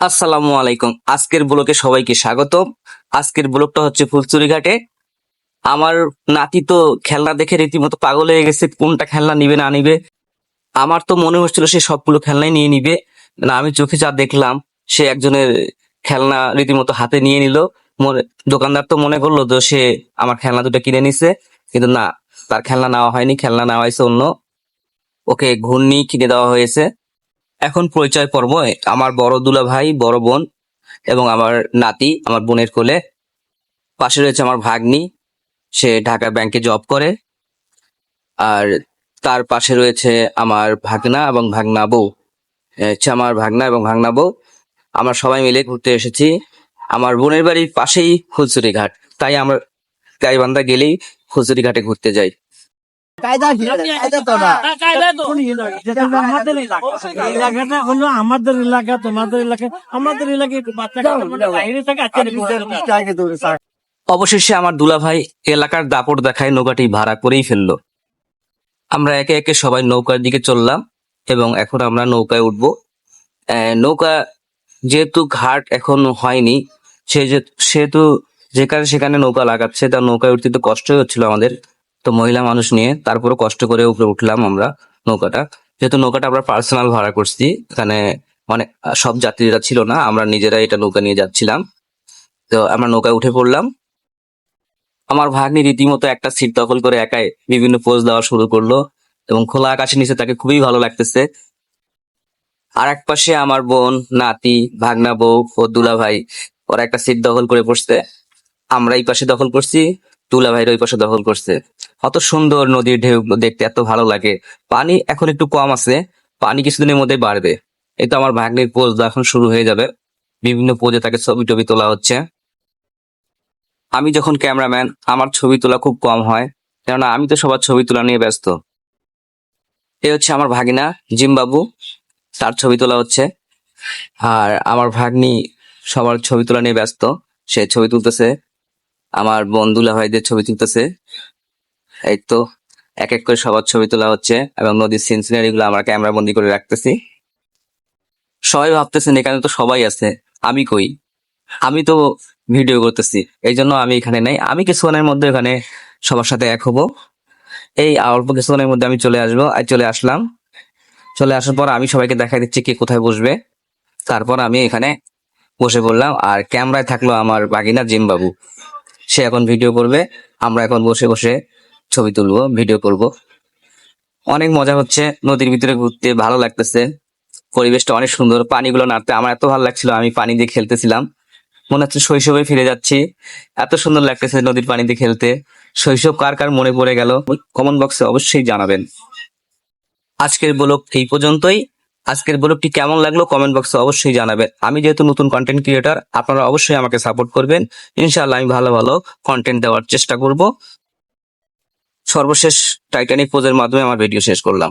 আসসালামু আলাইকুম। আজকের ব্লকে সবাইকে স্বাগতম আজকের ব্লকটা হচ্ছে ফুলচুরি ঘাটে আমার নাতি তো খেলনা দেখে রীতিমতো পাগল হয়ে গেছে, কোনটা খেলনা নিবে না নিবে। আমার তো মনে হচ্ছিল সে সবগুলো খেলনাই নিয়ে নিবে। না, আমি চোখে যা দেখলাম, সে একজনের খেলনা রীতিমতো হাতে নিয়ে নিল। দোকানদার তো মনে করল তো সে আমার খেলনা দুটো কিনে নিছে। কিন্তু না, তার খেলনা নেওয়া হয়নি, খেলনা নেওয়া হয়েছে অন্য। ওকে ঘূর্ণি কিনে দেওয়া হয়েছে। এখন পরিচয় পর্ব আমার বড় দুলা ভাই বড় বোন, এবং আমার নাতি, আমার বোনের কোলে। পাশে রয়েছে আমার ভাগ্নি, সে ঢাকা ব্যাংকে জব করে। আর তার পাশে রয়েছে আমার ভাগনা এবং ভাগনা বউ। হচ্ছে আমার ভাগনা এবং ভাগনা বউ। আমরা সবাই মিলে ঘুরতে এসেছি। আমার বোনের বাড়ির পাশেই ফুলচুরি ঘাট। তাই আমরা গাইবান্ধা গেলেই ফুলচুরি ঘাটে ঘুরতে যাই। হলো আমাদের এলাকা তোমাদের এলাকা। আমাদের এলাকায় মানে বাইরে থেকে অবশেষে আমার দুলা ভাই এলাকার দাপট দেখায় নৌকাটি ভাড়া করেই ফেলল। আমরা একে একে সবাই নৌকার দিকে চললাম এবং এখন আমরা নৌকায় উঠবো। আহ, নৌকা যেহেতু ঘাট এখন হয়নি সে যে সেহেতু যেখানে সেখানে নৌকা লাগাচ্ছে তার নৌকায় উঠতে তো কষ্টই হচ্ছিল আমাদের। তো মহিলা মানুষ নিয়ে তারপরে কষ্ট করে উপরে উঠলাম আমরা নৌকাটা। যেহেতু নৌকাটা আমরা পার্সোনাল ভাড়া করছি, এখানে মানে সব যাত্রীরা ছিল না, আমরা নিজেরা এটা নৌকা নিয়ে যাচ্ছিলাম। তো আমরা নৌকায় উঠে পড়লাম। আমার ভাগ্নি রীতিমতো একটা সিট দখল করে একাই বিভিন্ন পোজ দেওয়া শুরু করল এবং খোলা আকাশের নিচে তাকে খুবই ভালো লাগতেছে। আর এক পাশে আমার বোন, নাতি, ভাগনা বউ ও দুলা ভাই ওরা একটা সিট দখল করে বসছে। আমরা এই পাশে দখল করছি। দুলা ভাইয়ের ওই পাশে দখল করছে। অত সুন্দর নদীর ঢেউ দেখতে, এত ভালো লাগে। পানি এখন একটু কম আছে, পানি কিছুদিনের মধ্যে বাড়বে। এই তো আমার ভাগ্নির পোজ এখন শুরু হয়ে যাবে। বিভিন্ন পোজে তাকে ছবি টবি তোলা হচ্ছে। আমি যখন ক্যামেরাম্যান, আমার ছবি তোলা খুব কম হয়, কেননা আমি তো সবার ছবি তোলা নিয়ে ব্যস্ত। এ হচ্ছে আমার ভাগিনা, জিমবাবু। তার ছবি তোলা হচ্ছে। আর আমার ভাগ্নি সবার ছবি তোলা নিয়ে ব্যস্ত। সে ছবি তুলতেছে। আমার বন্ধুলা ভাইদের ছবি তুলতেছে। এই তো এক এক করে সবার ছবি তোলা হচ্ছে এবং নদীর সিন সিনারি গুলো আমরা ক্যামেরা বন্দি করে রাখতেছি। সবাই ভাবতেছেন, এখানে তো সবাই আছে, আমি কই? আমি তো ভিডিও করতেছি এই জন্য আমি এখানে নাই। আমি কিছুক্ষণের মধ্যে এখানে সবার সাথে এক হব। এই অল্প কিছুক্ষণের মধ্যে আমি চলে আসব আর চলে আসলাম। চলে আসার পর আমি সবাইকে দেখাই দিচ্ছি কে কোথায় বসবে। তারপর আমি এখানে বসে পড়লাম, আর ক্যামেরায় থাকল আমার বাগিনা জিম বাবু সে এখন ভিডিও করবে। আমরা এখন বসে বসে ছবি তুলবো ভিডিও করব। অনেক মজা হচ্ছে নদীর ভিতরে ঘুরতে, ভালো লাগতেছে। পরিবেশটা অনেক সুন্দর। পানিগুলো নাড়তে আমার এত ভালো লাগছিল, আমি পানি দিয়ে খেলতেছিলাম। মনে হচ্ছে শৈশবে ফিরে যাচ্ছি। এত সুন্দর লাগতেছে নদীর পানিতে খেলতে। শৈশব কার কার মনে পড়ে গেল? কমেন্ট বক্সে অবশ্যই জানাবেন। আজকের ব্লগ এই পর্যন্তই। আজকের ব্লগটি কেমন লাগল কমেন্ট বক্সে অবশ্যই জানাবেন। আমি যেহেতু নতুন কন্টেন্ট ক্রিয়েটার আপনারা অবশ্যই আমাকে সাপোর্ট করবেন। ইনশাআল্লাহ আমি ভালো ভালো কন্টেন্ট দেওয়ার চেষ্টা করব। সর্বশেষ টাইটানিক পোজের মাধ্যমে আমার ভিডিও শেষ করলাম।